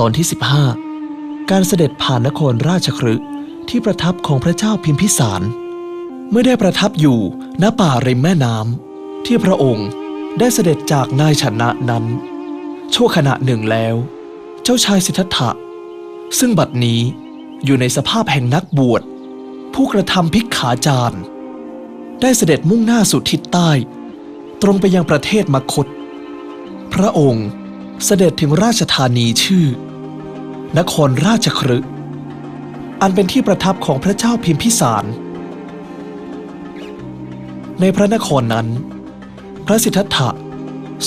ตอนที่ 15 การเสด็จผ่านนครราชครึที่ประทับของพระเจ้าพิมพิสาร เมื่อได้ประทับอยู่ณป่าริมแม่น้ำที่พระองค์ได้เสด็จจากนายชนะนั้น ชั่วขณะหนึ่งแล้ว เจ้าชายสิทธัตถะ ซึ่งบัดนี้อยู่ในสภาพแห่งนักบวช ผู้กระทำพิกขาจารได้เสด็จมุ่งหน้าสู่ทิศใต้ ตรงไปยังประเทศมคต พระองค์ เสด็จถึงราชธานีชื่อ นครราชครึอันเป็นที่ประทับของพระเจ้าพิมพิสาร ในพระนครนั้น พระสิทธัตถะ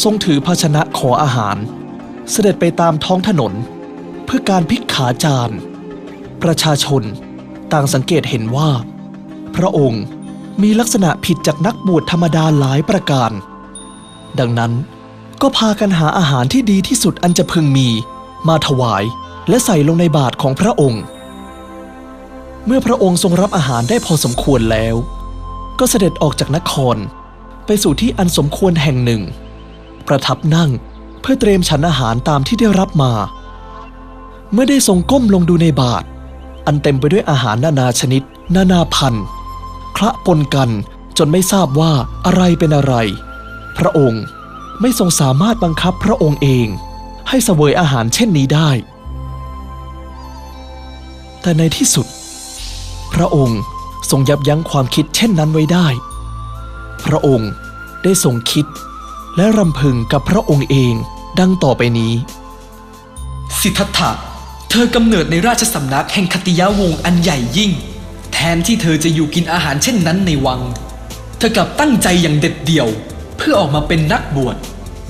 ทรงถือภาชนะขออาหาร เสด็จไปตามท้องถนน เพื่อการพิกขาจารประชาชนต่างสังเกตเห็นว่า พระองค์มีลักษณะผิดจากนักบวชธรรมดาหลายประการ ดังนั้น ก็พากันหาอาหารที่ดีที่สุดอันจะพึงมี มาถวายและใส่ลงในบาตรของพระองค์ เมื่อพระองค์ทรงรับอาหารได้พอสมควรแล้ว ก็เสด็จออกจากนคร ไปสู่ที่อันสมควรแห่งหนึ่ง ประทับนั่งเพื่อเตรียมฉันอาหารตามที่ได้รับมา เมื่อได้ทรงก้มลงดูในบาตรอันเต็มไปด้วยอาหารนานาชนิด นานาพันธุ์คละปนกันจนไม่ทราบว่าอะไรเป็นอะไร พระองค์ ไม่ทรงสามารถบังคับพระองค์เอง ให้เสวยอาหารเช่นนี้ได้ แต่ในที่สุด พระองค์ทรงยับยั้งความคิดเช่นนั้นไว้ได้ พระองค์ได้ทรงคิดและรำพึงกับพระองค์เองดังต่อไปนี้ สิทธัตถะเธอกำเนิดในราชสำนักแห่งคติยาวงศ์อันใหญ่ยิ่ง แทนที่เธอจะอยู่กินอาหารเช่นนั้นในวัง เธอกลับตั้งใจอย่างเด็ดเดี่ยว เพื่อออกมาเป็นนักบวช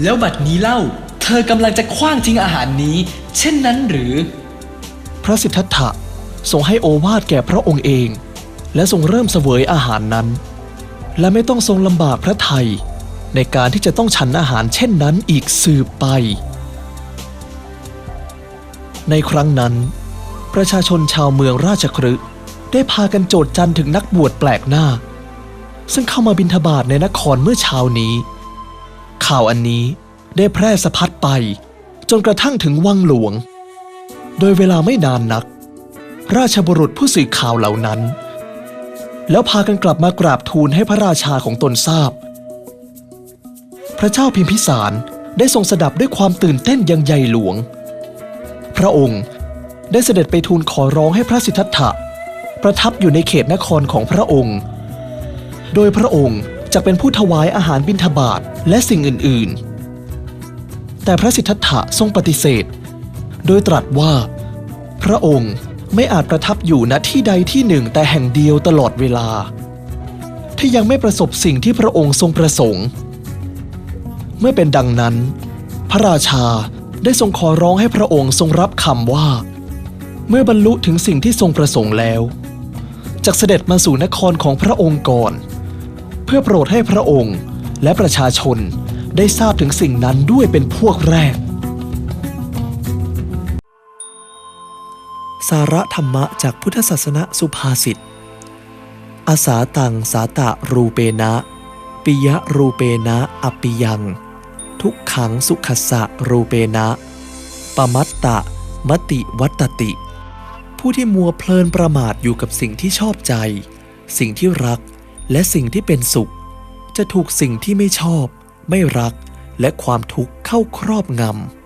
แล้วบัดนี้เล่า เธอกำลังจะคว้างทิ้งอาหารนี้ เช่นนั้นหรือ พระสิทธัตถะทรงให้โอวาทแก่พระองค์เอง และทรงเริ่มเสวยอาหารนั้น และไม่ต้องทรงลำบากพระทัยในการที่จะต้องฉันอาหารเช่นนั้นอีกสืบไป ในครั้งนั้น ประชาชนชาวเมืองราชครึได้พากันโจดจันถึงนักบวชแปลกหน้า ซึ่งเข้ามาบินทบาทในนครเมื่อเช้านี้ ข่าวอันนี้ได้แพร่สะพัดไป จนกระทั่งถึงวังหลวง โดยเวลาไม่นานนัก ราชบุรุษผู้สื่อข่าวเหล่านั้น แล้วพากันกลับมากราบทูลให้พระราชาของตนทราบ พระเจ้าพิมพิสารได้ทรงสดับด้วยความตื่นเต้นยังใหญ่หลวง พระองค์ได้เสด็จไปทูลขอร้องให้พระสิทธัตถะประทับอยู่ในเขตนครของพระองค์ โดยพระองค์จะเป็นผู้ถวายอาหารบิณฑบาตและสิ่งอื่น ๆ แต่พระสิทธัตถะทรงปฏิเสธ โดยตรัสว่า พระองค์ไม่อาจประทับอยู่ณที่ใดที่หนึ่งแต่แห่งเดียวตลอดเวลา ที่ยังไม่ประสบสิ่งที่พระองค์ทรงประสงค์ เมื่อเป็นดังนั้น พระราชาได้ทรงขอร้องให้พระองค์ทรงรับคำว่า เมื่อบรรลุถึงสิ่งที่ทรงประสงค์แล้วจะเสด็จมาสู่นครของพระองค์ก่อน พื่อโปรดให้พระองค์และประชาชนได้ทราบถึงสิ่งนั้นด้วยเป็นพวกแรก สาระธรรมะจากพุทธศาสนาสุภาษิตอาสาตังสาตะรูเปนะปิยะรูเปนะอปิยัง ทุกขังสุขสะรูเปนะปมัตตะมติวัตติ ผู้ที่มัวเพลินประมาทอยู่กับสิ่งที่ชอบใจ สิ่งที่รัก และสิ่งที่เป็นสุข จะถูกสิ่งที่ไม่ชอบ ไม่รัก และความทุกข์เข้าครอบงำ